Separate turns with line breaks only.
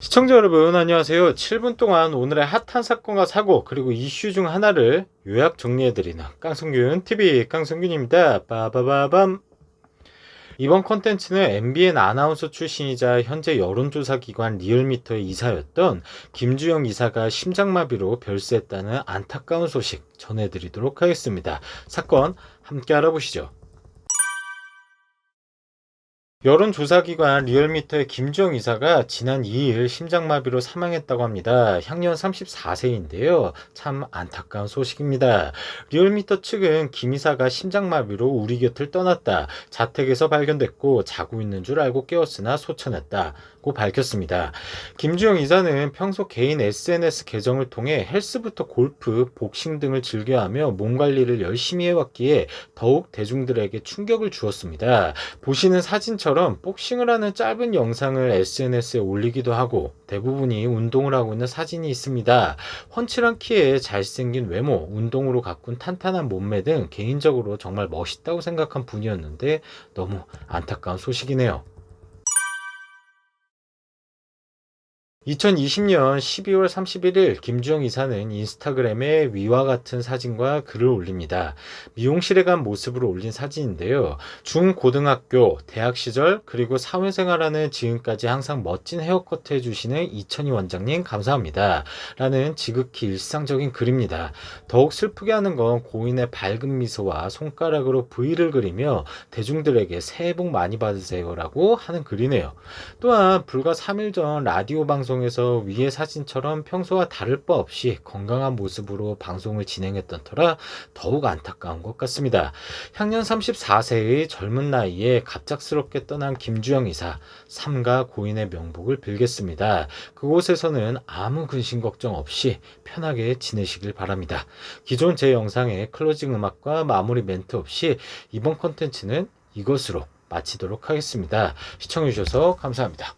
시청자 여러분 안녕하세요. 7분 동안 오늘의 핫한 사건과 사고 그리고 이슈 중 하나를 요약 정리해드리는 깡성균 TV 깡성균입니다. 빠바바밤 이번 컨텐츠는 MBN 아나운서 출신이자 현재 여론조사 기관 리얼미터의 이사였던 김주영 이사가 심장마비로 별세했다는 안타까운 소식 전해드리도록 하겠습니다. 사건 함께 알아보시죠. 여론조사기관 리얼미터의 김주영 이사가 지난 2일 심장마비로 사망했다고 합니다. 향년 34세인데요. 참 안타까운 소식입니다. 리얼미터 측은 김 이사가 심장마비로 우리 곁을 떠났다. 자택에서 발견됐고 자고 있는 줄 알고 깨웠으나 소천했다고 밝혔습니다. 김주영 이사는 평소 개인 SNS 계정을 통해 헬스부터 골프, 복싱 등을 즐겨하며 몸 관리를 열심히 해왔기에 더욱 대중들에게 충격을 주었습니다. 보시는 사진처럼 복싱을 하는 짧은 영상을 SNS에 올리기도 하고 대부분이 운동을 하고 있는 사진이 있습니다. 훤칠한 키에 잘생긴 외모, 운동으로 가꾼 탄탄한 몸매 등 개인적으로 정말 멋있다고 생각한 분이었는데 너무 안타까운 소식이네요. 2020년 12월 31일 김주영 이사는 인스타그램에 위와 같은 사진과 글을 올립니다. 미용실에 간 모습으로 올린 사진인데요. 중고등학교, 대학 시절 그리고 사회생활하는 지금까지 항상 멋진 헤어커트 해주시는 이천희 원장님 감사합니다. 라는 지극히 일상적인 글입니다. 더욱 슬프게 하는 건 고인의 밝은 미소와 손가락으로 V를 그리며 대중들에게 새해 복 많이 받으세요라고 하는 글이네요. 또한 불과 3일 전 라디오 방송에서 위의 사진처럼 평소와 다를 바 없이 건강한 모습으로 방송을 진행했던 터라 더욱 안타까운 것 같습니다. 향년 34세의 젊은 나이에 갑작스럽게 떠난 김주영 이사, 삼가 고인의 명복을 빌겠습니다. 그곳에서는 아무 근심 걱정 없이 편하게 지내시길 바랍니다. 기존 제 영상의 클로징 음악과 마무리 멘트 없이 이번 컨텐츠는 이것으로 마치도록 하겠습니다. 시청해주셔서 감사합니다.